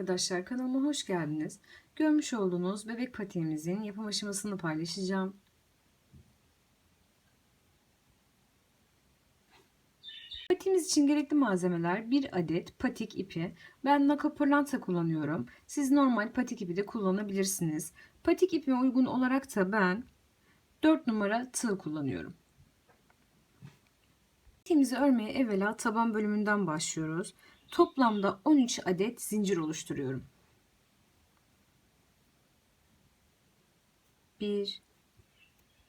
arkadaşlar kanalıma hoş geldiniz. Görmüş olduğunuz bebek patiğimizin yapım aşamasını paylaşacağım. Patiğimiz için gerekli malzemeler 1 adet patik ipi. Ben nakapırlanta kullanıyorum. Siz normal patik ipi de kullanabilirsiniz. Patik ipime uygun olarak da ben 4 numara tığ kullanıyorum. Patiğimizi örmeye evvela taban bölümünden başlıyoruz. Toplamda 13 adet zincir oluşturuyorum. 1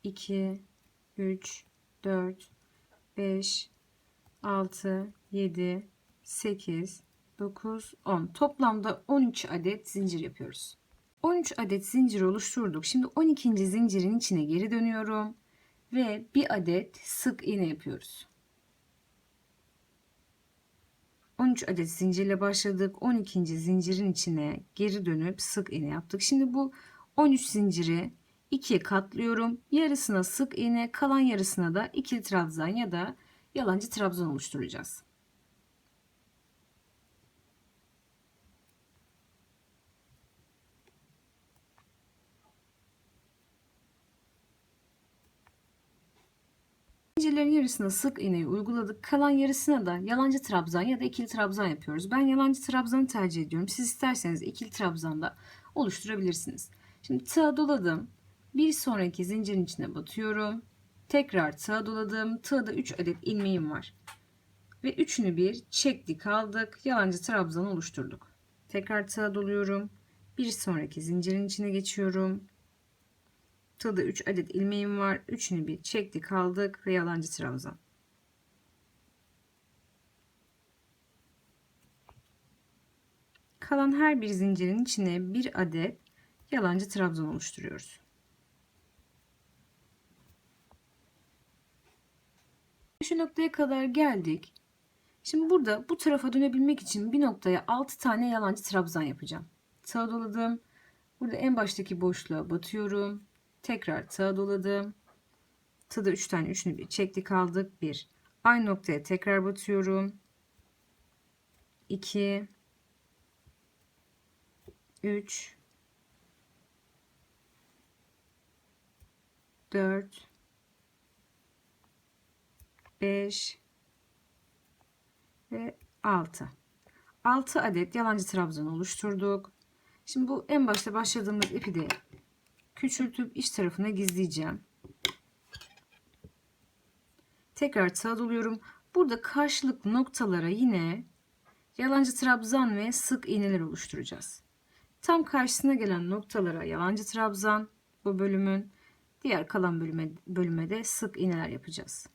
2 3 4 5 6 7 8 9 10 toplamda 13 adet zincir yapıyoruz. 13 adet zincir oluşturduk. Şimdi 12. zincirin içine geri dönüyorum ve bir adet sık iğne yapıyoruz. 13 adet zincirle başladık. 12. zincirin içine geri dönüp sık iğne yaptık. Şimdi bu 13 zinciri ikiye katlıyorum. Yarısına sık iğne, kalan yarısına da ikili trabzan ya da yalancı trabzan oluşturacağız. Zincirlerin yarısına sık iğneyi uyguladık. Kalan yarısına da yalancı trabzan ya da ikili trabzan yapıyoruz. Ben yalancı trabzanı tercih ediyorum. Siz isterseniz ikili trabzan da oluşturabilirsiniz. Şimdi tığa doladım. Bir sonraki zincirin içine batıyorum. Tekrar tığa doladım. Tığda 3 adet ilmeğim var. Ve üçünü bir çektik aldık. Yalancı trabzan oluşturduk. Tekrar tığa doluyorum. Bir sonraki zincirin içine geçiyorum. Tığda 3 adet ilmeğim var. Üçünü bir çektik aldık ve yalancı trabzan. Kalan her bir zincirin içine bir adet yalancı trabzan oluşturuyoruz. Şu noktaya kadar geldik. Şimdi burada bu tarafa dönebilmek için bir noktaya 6 tane yalancı trabzan yapacağım. Sağa doladım. Burada en baştaki boşluğa batıyorum. Tekrar tığa doladım. Tığda 3 tane üçünü bir çektik aldık. 1. Aynı noktaya tekrar batıyorum. 2 3 4 5 ve 6. 6 adet yalancı trabzan oluşturduk. Şimdi bu en başta başladığımız ipi de küçültüp iç tarafına gizleyeceğim. Tekrar doluyorum. Burada karşılıklı noktalara yine yalancı trabzan ve sık iğneler oluşturacağız. Tam karşısına gelen noktalara yalancı trabzan bu bölümün diğer kalan bölüme, bölüme de sık iğneler yapacağız.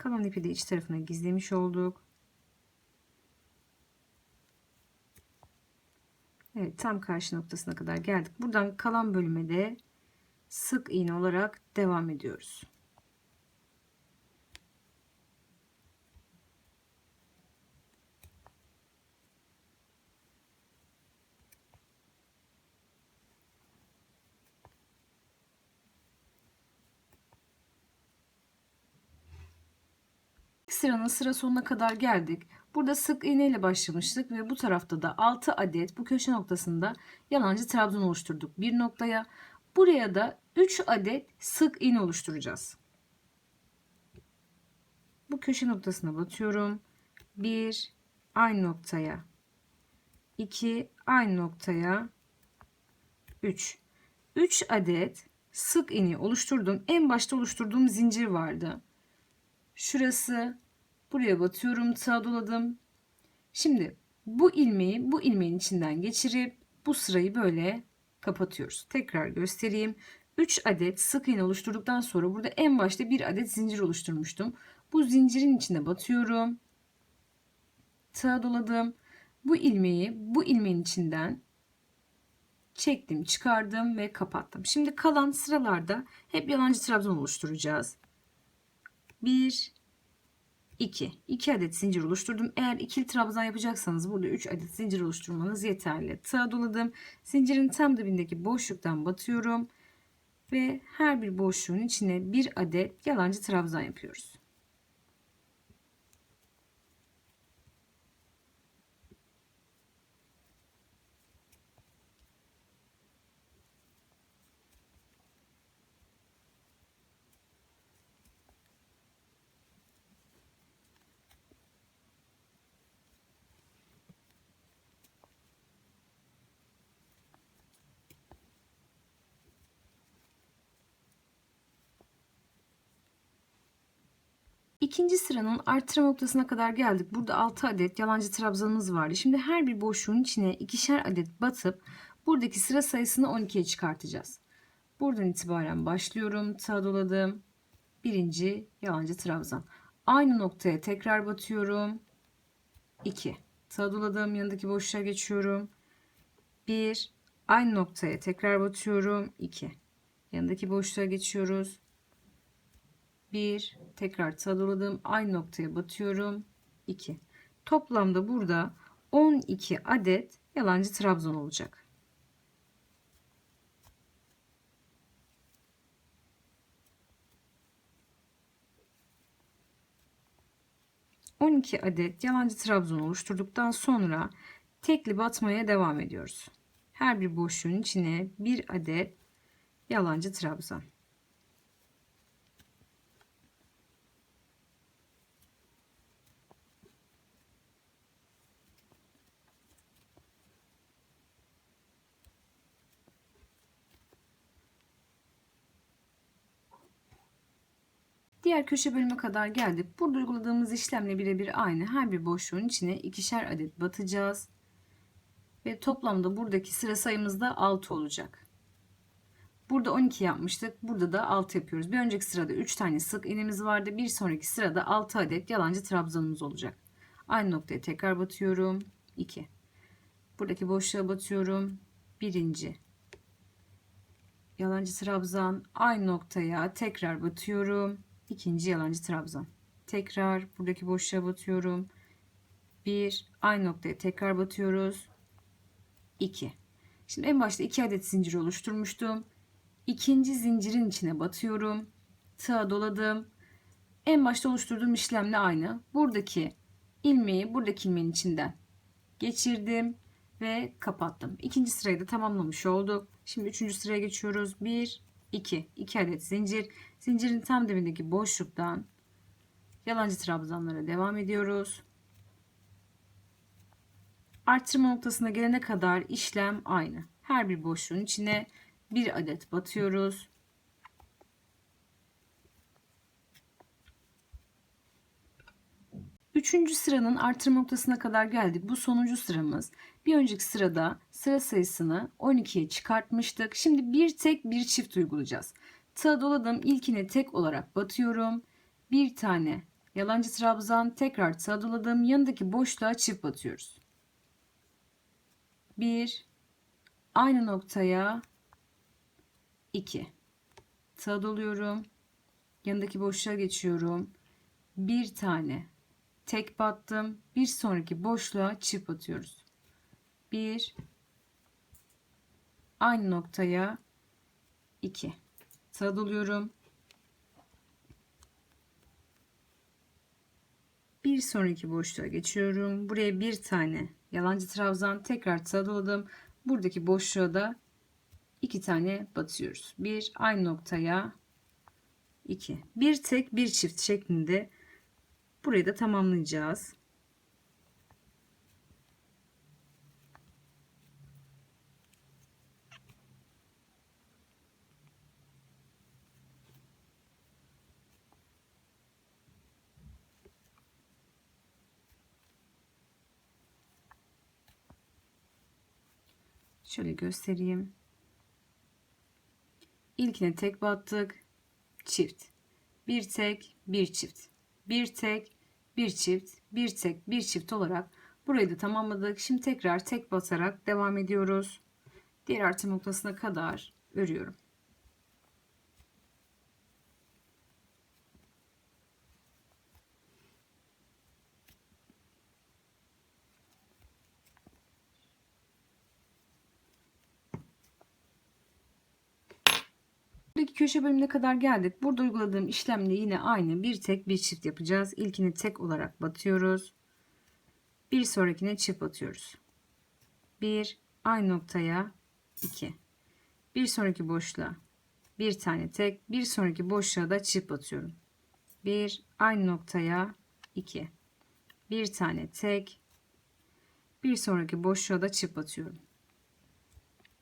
Kalan ipi de iç tarafına gizlemiş olduk. Evet tam karşı noktasına kadar geldik. Buradan kalan bölüme de sık iğne olarak devam ediyoruz. Sıranın sıra sonuna kadar geldik. Burada sık iğne ile başlamıştık ve bu tarafta da 6 adet bu köşe noktasında yalancı trabzan oluşturduk bir noktaya. Buraya da 3 adet sık iğne oluşturacağız. Bu köşe noktasına batıyorum. 1 aynı noktaya 2 aynı noktaya 3 3 adet sık iğne oluşturdum. En başta oluşturduğum zincir vardı. Şurası buraya batıyorum sağa doladım. Şimdi bu ilmeği bu ilmeğin içinden geçirip bu sırayı böyle kapatıyoruz. Tekrar göstereyim. 3 adet sık iğne oluşturduktan sonra burada en başta bir adet zincir oluşturmuştum. Bu zincirin içine batıyorum. Sağa doladım. Bu ilmeği bu ilmeğin içinden çektim, çıkardım ve kapattım. Şimdi kalan sıralarda hep yalancı trabzan oluşturacağız. 1 2 2 adet zincir oluşturdum. Eğer ikili trabzan yapacaksanız burada 3 adet zincir oluşturmanız yeterli. Tığa doladım. Zincirin tam dibindeki boşluktan batıyorum. ve her bir boşluğun içine bir adet yalancı trabzan yapıyoruz. İkinci sıranın artırma noktasına kadar geldik. Burada 6 adet yalancı trabzanımız vardı. Şimdi her bir boşluğun içine ikişer adet batıp buradaki sıra sayısını 12'ye çıkartacağız. Buradan itibaren başlıyorum. Tığ doladım. Birinci yalancı trabzan. Aynı noktaya tekrar batıyorum. 2. Tığ doladım. Yanındaki boşluğa geçiyorum. 1. Aynı noktaya tekrar batıyorum. 2. Yanındaki boşluğa geçiyoruz. 1 tekrar tadaladım aynı noktaya batıyorum 2 toplamda burada 12 adet yalancı trabzan olacak ...12 adet yalancı trabzan oluşturduktan sonra tekli batmaya devam ediyoruz. Her bir boşluğun içine bir adet yalancı trabzan. Diğer köşe bölüme kadar geldik. Burada uyguladığımız işlemle birebir aynı. Her bir boşluğun içine ikişer adet batacağız. Ve toplamda buradaki sıra sayımız da 6 olacak. Burada 12 yapmıştık. Burada da 6 yapıyoruz. Bir önceki sırada 3 tane sık iğnemiz vardı. Bir sonraki sırada 6 adet yalancı trabzanımız olacak. Aynı noktaya tekrar batıyorum. 2. Buradaki boşluğa batıyorum. Birinci. Yalancı trabzan. Aynı noktaya tekrar batıyorum ikinci yalancı trabzan. Tekrar buradaki boşluğa batıyorum. 1 aynı noktaya tekrar batıyoruz. 2. Şimdi en başta 2 adet zincir oluşturmuştum. İkinci zincirin içine batıyorum. Tığa doladım. En başta oluşturduğum işlemle aynı. Buradaki ilmeği buradaki ilmeğin içinden geçirdim ve kapattım. İkinci sırayı da tamamlamış olduk. Şimdi üçüncü sıraya geçiyoruz. 1 2. 2 adet zincir. Zincirin tam dibindeki boşluktan yalancı trabzanlara devam ediyoruz. Arttırma noktasına gelene kadar işlem aynı. Her bir boşluğun içine bir adet batıyoruz. Üçüncü sıranın artırma noktasına kadar geldik. Bu sonuncu sıramız. Bir önceki sırada sıra sayısını 12'ye çıkartmıştık. Şimdi bir tek bir çift uygulayacağız. Tığa doladım. İlkini tek olarak batıyorum. Bir tane yalancı trabzan tekrar tığa doladım. Yanındaki boşluğa çift batıyoruz. Bir aynı noktaya 2 tığa doluyorum. Yanındaki boşluğa geçiyorum. Bir tane tek battım. Bir sonraki boşluğa çift batıyoruz. Bir aynı noktaya 2 tığ doluyorum. Bir sonraki boşluğa geçiyorum. Buraya bir tane yalancı trabzan tekrar doladım. Buradaki boşluğa da iki tane batıyoruz. Bir aynı noktaya 2. Bir tek bir çift şeklinde Burayı da tamamlayacağız. Şöyle göstereyim. İlkine tek battık. Çift. Bir tek, bir çift bir tek, bir çift, bir tek, bir çift olarak burayı da tamamladık. Şimdi tekrar tek basarak devam ediyoruz. Diğer artı noktasına kadar örüyorum. Köşe bölümüne kadar geldik. Burada uyguladığım işlemle yine aynı bir tek bir çift yapacağız. İlkini tek olarak batıyoruz. Bir sonrakine çift batıyoruz. 1 aynı noktaya 2. Bir sonraki boşluğa bir tane tek, bir sonraki boşluğa da çift batıyorum. 1 aynı noktaya 2. Bir tane tek, bir sonraki boşluğa da çift batıyorum.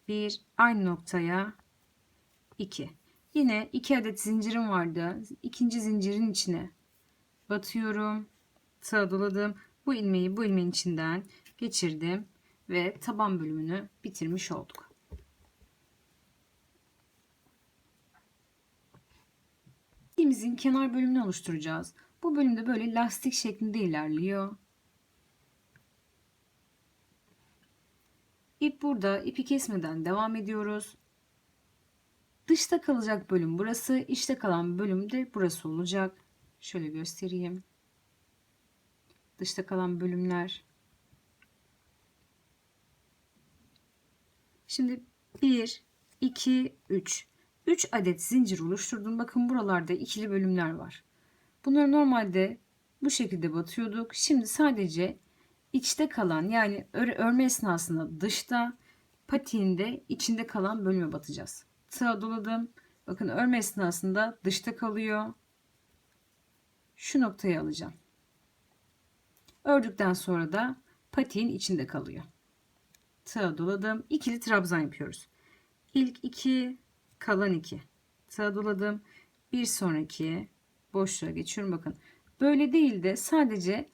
1 aynı noktaya 2. Yine 2 adet zincirim vardı. İkinci zincirin içine batıyorum. Sağa doladım. Bu ilmeği bu ilmeğin içinden geçirdim ve taban bölümünü bitirmiş olduk. İpimizin kenar bölümünü oluşturacağız. Bu bölümde böyle lastik şeklinde ilerliyor. İp burada. ipi kesmeden devam ediyoruz. Dışta kalacak bölüm burası. içte kalan bölüm de burası olacak. Şöyle göstereyim. Dışta kalan bölümler. Şimdi 1, 2, 3. 3 adet zincir oluşturdum. Bakın buralarda ikili bölümler var. Bunları normalde bu şekilde batıyorduk. Şimdi sadece içte kalan yani örme esnasında dışta patiğinde içinde kalan bölüme batacağız. Tığa doladım. Bakın örme esnasında dışta kalıyor. Şu noktayı alacağım. Ördükten sonra da patiğin içinde kalıyor. Tığa doladım. İkili trabzan yapıyoruz. İlk iki kalan 2. Sağa doladım. Bir sonraki boşluğa geçiyorum. Bakın böyle değil de sadece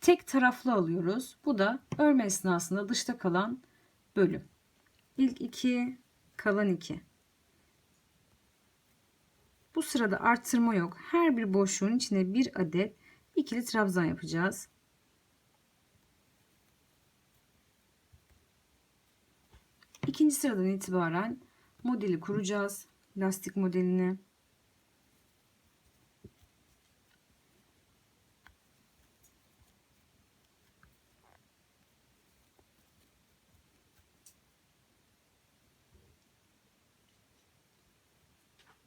tek taraflı alıyoruz. Bu da örme esnasında dışta kalan bölüm. İlk 2 kalan 2. Bu sırada arttırma yok. Her bir boşluğun içine bir adet ikili trabzan yapacağız. İkinci sıradan itibaren modeli kuracağız. Lastik modelini.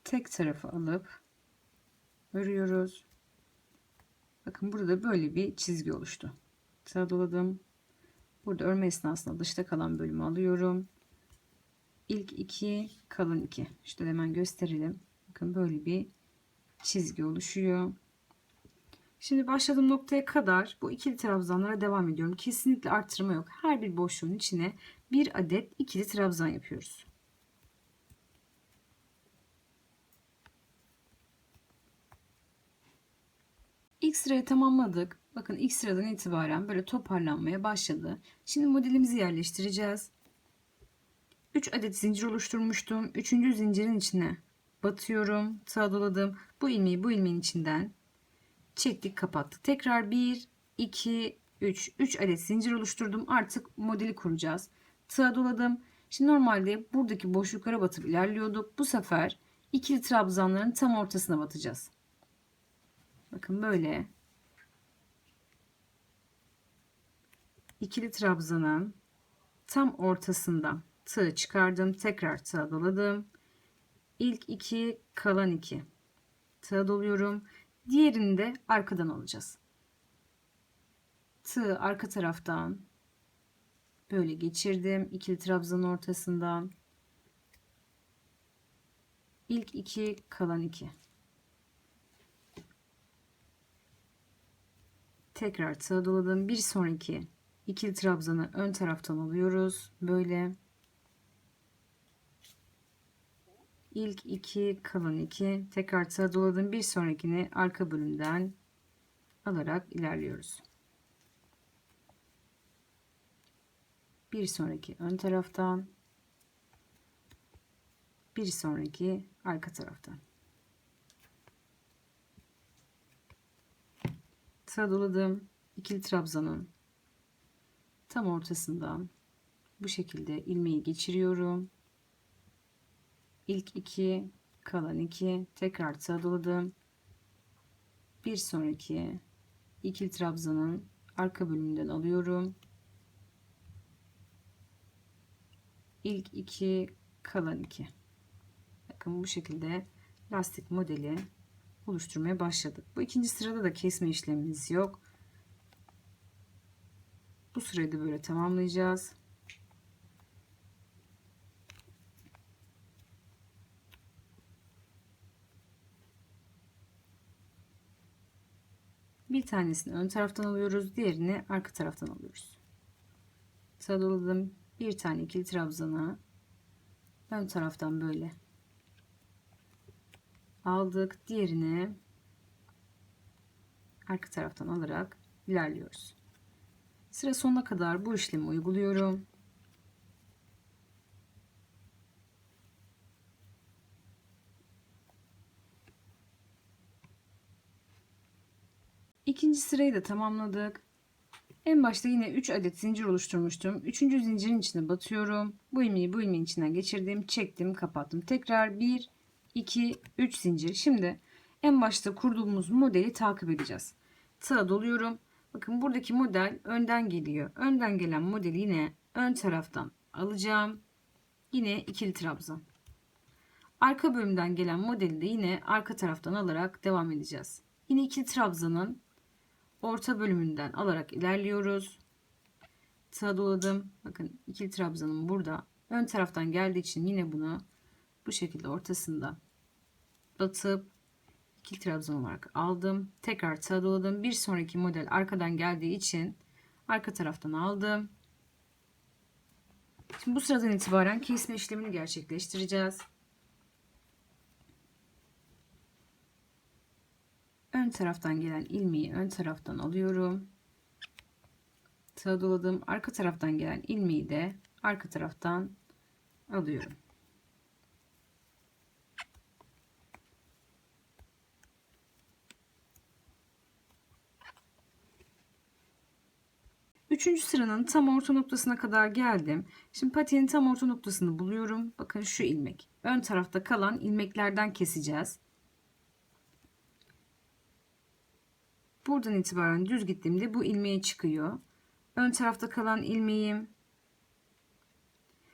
Tek tarafı alıp örüyoruz. Bakın burada böyle bir çizgi oluştu. Sıra doladım. Burada örme esnasında dışta kalan bölümü alıyorum ilk iki kalın iki. İşte hemen gösterelim. Bakın böyle bir çizgi oluşuyor. Şimdi başladığım noktaya kadar bu ikili trabzanlara devam ediyorum. Kesinlikle arttırma yok. Her bir boşluğun içine bir adet ikili trabzan yapıyoruz. İlk sırayı tamamladık. Bakın ilk sıradan itibaren böyle toparlanmaya başladı. Şimdi modelimizi yerleştireceğiz. 3 adet zincir oluşturmuştum. 3. zincirin içine batıyorum. Sağa doladım. Bu ilmeği bu ilmeğin içinden çektik kapattık. Tekrar 1 2 3 3 adet zincir oluşturdum. Artık modeli kuracağız. Sağa doladım. Şimdi normalde buradaki boşluklara batıp ilerliyorduk. Bu sefer ikili trabzanların tam ortasına batacağız. Bakın böyle ikili trabzanın tam ortasından tığ çıkardım. Tekrar tığ doladım. İlk iki kalan iki. Tığ doluyorum. Diğerini de arkadan alacağız. Tığ arka taraftan böyle geçirdim. İkili trabzanın ortasından. İlk iki kalan iki. Tekrar doladım. Bir sonraki ikili trabzanı ön taraftan alıyoruz. Böyle. ilk iki kalan iki tekrar sağa bir sonrakini arka bölümden alarak ilerliyoruz bir sonraki ön taraftan bir sonraki arka taraftan sağa doladım ikili trabzanın tam ortasından bu şekilde ilmeği geçiriyorum. İlk iki kalan iki tekrar sağa bir sonraki ikili trabzanın arka bölümünden alıyorum. İlk iki kalan iki. Bakın bu şekilde lastik modeli oluşturmaya başladık. Bu ikinci sırada da kesme işlemimiz yok. Bu sırayı da böyle tamamlayacağız. Bir tanesini ön taraftan alıyoruz. Diğerini arka taraftan alıyoruz. Sağladım. Bir tane ikili trabzana ön taraftan böyle aldık. Diğerini arka taraftan alarak ilerliyoruz. Sıra sonuna kadar bu işlemi uyguluyorum. İkinci sırayı da tamamladık. En başta yine 3 adet zincir oluşturmuştum. Üçüncü zincirin içine batıyorum. Bu ilmeği bu ilmeğin içinden geçirdim. Çektim kapattım. Tekrar 1, 2, 3 zincir. Şimdi en başta kurduğumuz modeli takip edeceğiz. Tığa doluyorum. Bakın buradaki model önden geliyor. Önden gelen modeli yine ön taraftan alacağım. Yine ikili trabzan. Arka bölümden gelen modeli de yine arka taraftan alarak devam edeceğiz. Yine ikili trabzanın orta bölümünden alarak ilerliyoruz. Tığa doladım. Bakın ikili trabzanım burada. Ön taraftan geldiği için yine bunu bu şekilde ortasında batıp ikili trabzan olarak aldım. Tekrar tığa doladım. Bir sonraki model arkadan geldiği için arka taraftan aldım. Şimdi bu sıradan itibaren kesme işlemini gerçekleştireceğiz. ön taraftan gelen ilmeği ön taraftan alıyorum. Tığa doladım. Arka taraftan gelen ilmeği de arka taraftan alıyorum. Üçüncü sıranın tam orta noktasına kadar geldim. Şimdi patiğin tam orta noktasını buluyorum. Bakın şu ilmek. Ön tarafta kalan ilmeklerden keseceğiz. Buradan itibaren düz gittiğimde bu ilmeğe çıkıyor. Ön tarafta kalan ilmeğim.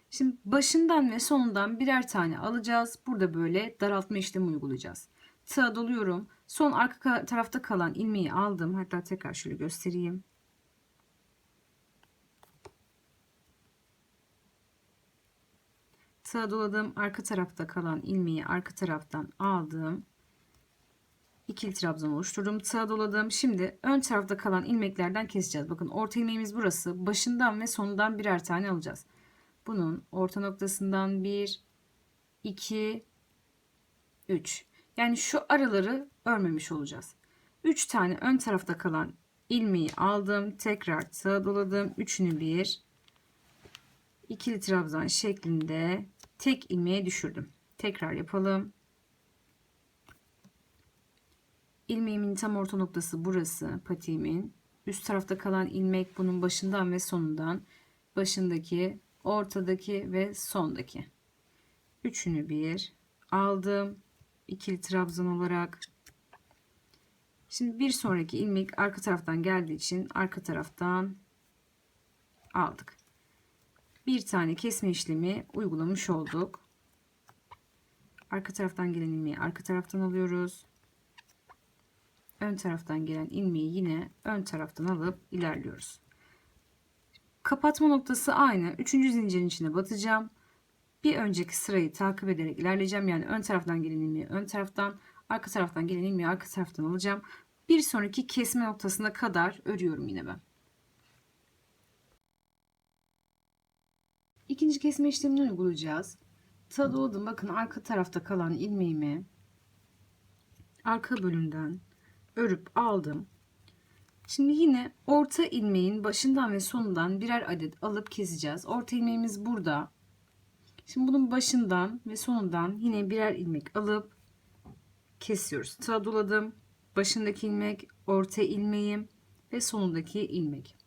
Şimdi başından ve sonundan birer tane alacağız. Burada böyle daraltma işlemi uygulayacağız. Tığa doluyorum. Son arka tarafta kalan ilmeği aldım. Hatta tekrar şöyle göstereyim. Tığa doladım. Arka tarafta kalan ilmeği arka taraftan aldım ikili trabzan oluşturdum. Tığa doladım. Şimdi ön tarafta kalan ilmeklerden keseceğiz. Bakın orta ilmeğimiz burası. Başından ve sonundan birer tane alacağız. Bunun orta noktasından 1, 2, 3. Yani şu araları örmemiş olacağız. 3 tane ön tarafta kalan ilmeği aldım. Tekrar tığa doladım. Üçünü bir ikili trabzan şeklinde tek ilmeğe düşürdüm. Tekrar yapalım. ilmeğimin tam orta noktası burası patiğimin. Üst tarafta kalan ilmek bunun başından ve sonundan. Başındaki, ortadaki ve sondaki. Üçünü bir aldım. ikili trabzan olarak. Şimdi bir sonraki ilmek arka taraftan geldiği için arka taraftan aldık. Bir tane kesme işlemi uygulamış olduk. Arka taraftan gelen ilmeği arka taraftan alıyoruz ön taraftan gelen ilmeği yine ön taraftan alıp ilerliyoruz. Kapatma noktası aynı. Üçüncü zincirin içine batacağım. Bir önceki sırayı takip ederek ilerleyeceğim. Yani ön taraftan gelen ilmeği ön taraftan, arka taraftan gelen ilmeği arka taraftan alacağım. Bir sonraki kesme noktasına kadar örüyorum yine ben. İkinci kesme işlemini uygulayacağız. Tadoladım. Bakın arka tarafta kalan ilmeğimi arka bölümden örüp aldım. Şimdi yine orta ilmeğin başından ve sonundan birer adet alıp keseceğiz. Orta ilmeğimiz burada. Şimdi bunun başından ve sonundan yine birer ilmek alıp kesiyoruz. Tığa doladım. Başındaki ilmek, orta ilmeğim ve sonundaki ilmek.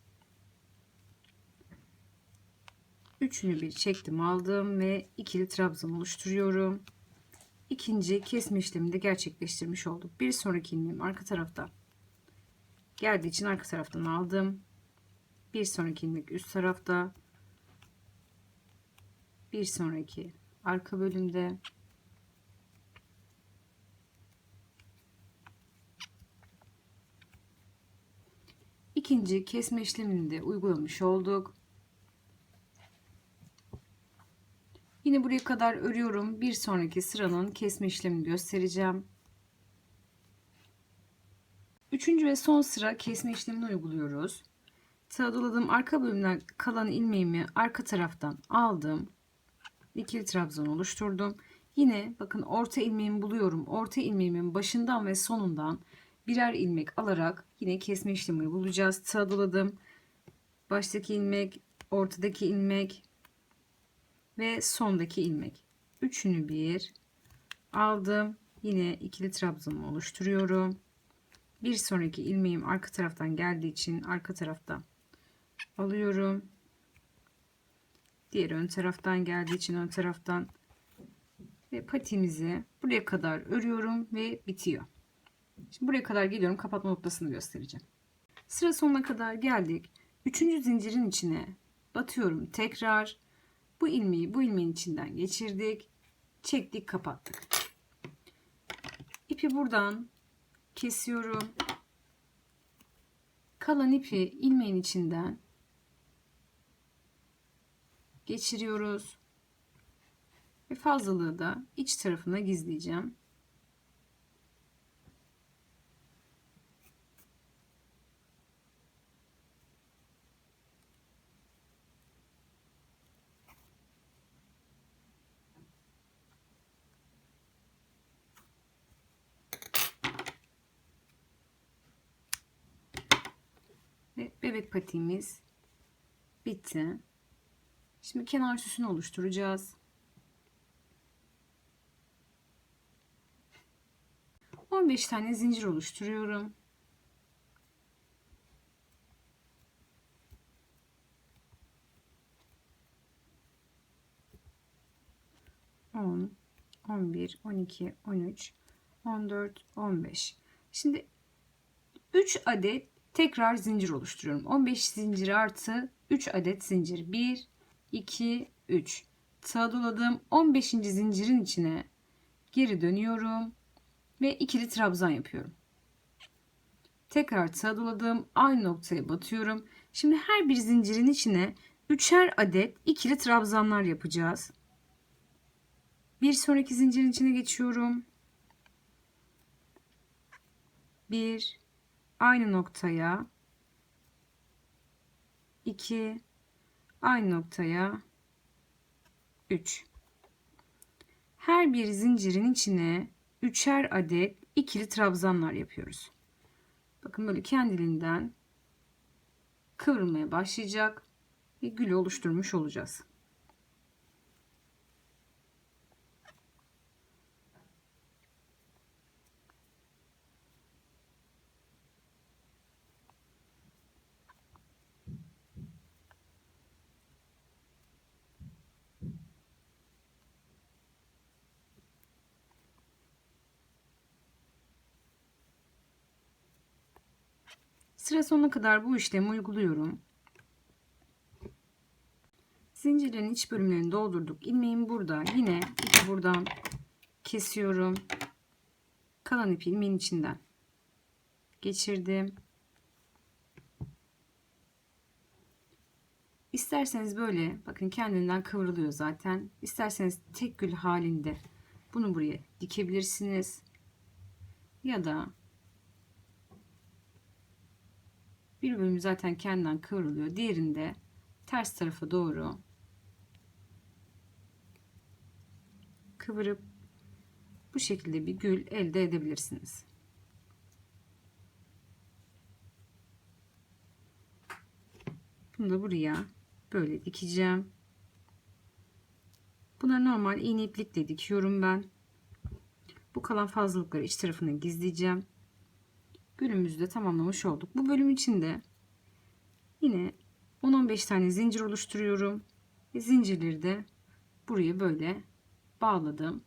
Üçünü bir çektim aldım ve ikili trabzan oluşturuyorum. İkinci kesme işlemini de gerçekleştirmiş olduk. Bir sonraki ilmeğim arka tarafta geldiği için arka taraftan aldım. Bir sonraki ilmek üst tarafta. Bir sonraki arka bölümde. İkinci kesme işlemini de uygulamış olduk. Yine buraya kadar örüyorum. Bir sonraki sıranın kesme işlemini göstereceğim. Üçüncü ve son sıra kesme işlemini uyguluyoruz. Tığ arka bölümden kalan ilmeğimi arka taraftan aldım. İkili trabzan oluşturdum. Yine bakın orta ilmeğimi buluyorum. Orta ilmeğimin başından ve sonundan birer ilmek alarak yine kesme işlemi bulacağız. Tığ doladım. Baştaki ilmek, ortadaki ilmek ve sondaki ilmek. Üçünü bir aldım. Yine ikili trabzanımı oluşturuyorum. Bir sonraki ilmeğim arka taraftan geldiği için arka taraftan alıyorum. Diğer ön taraftan geldiği için ön taraftan ve patimizi buraya kadar örüyorum ve bitiyor. Şimdi buraya kadar geliyorum. Kapatma noktasını göstereceğim. Sıra sonuna kadar geldik. Üçüncü zincirin içine batıyorum. Tekrar bu ilmeği bu ilmeğin içinden geçirdik. Çektik, kapattık. İpi buradan kesiyorum. Kalan ipi ilmeğin içinden geçiriyoruz. Ve fazlalığı da iç tarafına gizleyeceğim. Bebek patiğimiz bitti. Şimdi kenar süsünü oluşturacağız. 15 tane zincir oluşturuyorum. On, on bir, on iki, on üç, on dört, on beş. Şimdi 3 adet tekrar zincir oluşturuyorum. 15 zincir artı 3 adet zincir. 1, 2, 3. Sağa doladım. 15. zincirin içine geri dönüyorum ve ikili trabzan yapıyorum. Tekrar sağa doladım. Aynı noktaya batıyorum. Şimdi her bir zincirin içine üçer adet ikili trabzanlar yapacağız. Bir sonraki zincirin içine geçiyorum. Bir, aynı noktaya 2 aynı noktaya 3 her bir zincirin içine üçer adet ikili trabzanlar yapıyoruz. Bakın böyle kendiliğinden kıvrılmaya başlayacak ve gül oluşturmuş olacağız. Sıra sonuna kadar bu işlemi uyguluyorum. Zincirlerin iç bölümlerini doldurduk. İlmeğim burada. Yine ipi buradan kesiyorum. Kalan ipi ilmeğin içinden geçirdim. İsterseniz böyle bakın kendinden kıvrılıyor zaten. İsterseniz tek gül halinde bunu buraya dikebilirsiniz. Ya da Bir bölüm zaten kendinden kıvrılıyor. Diğerinde ters tarafa doğru kıvırıp bu şekilde bir gül elde edebilirsiniz. Bunu da buraya böyle dikeceğim. Buna normal iğne iplikle dikiyorum ben. Bu kalan fazlalıkları iç tarafına gizleyeceğim bölümümüzü de tamamlamış olduk. Bu bölüm içinde yine 10-15 tane zincir oluşturuyorum. Ve zincirleri de buraya böyle bağladım.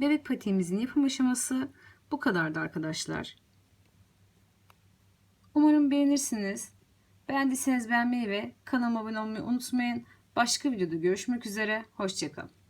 Bebek patiğimizin yapım aşaması bu kadardı arkadaşlar. Umarım beğenirsiniz. Beğendiyseniz beğenmeyi ve kanalıma abone olmayı unutmayın. Başka videoda görüşmek üzere. Hoşçakalın.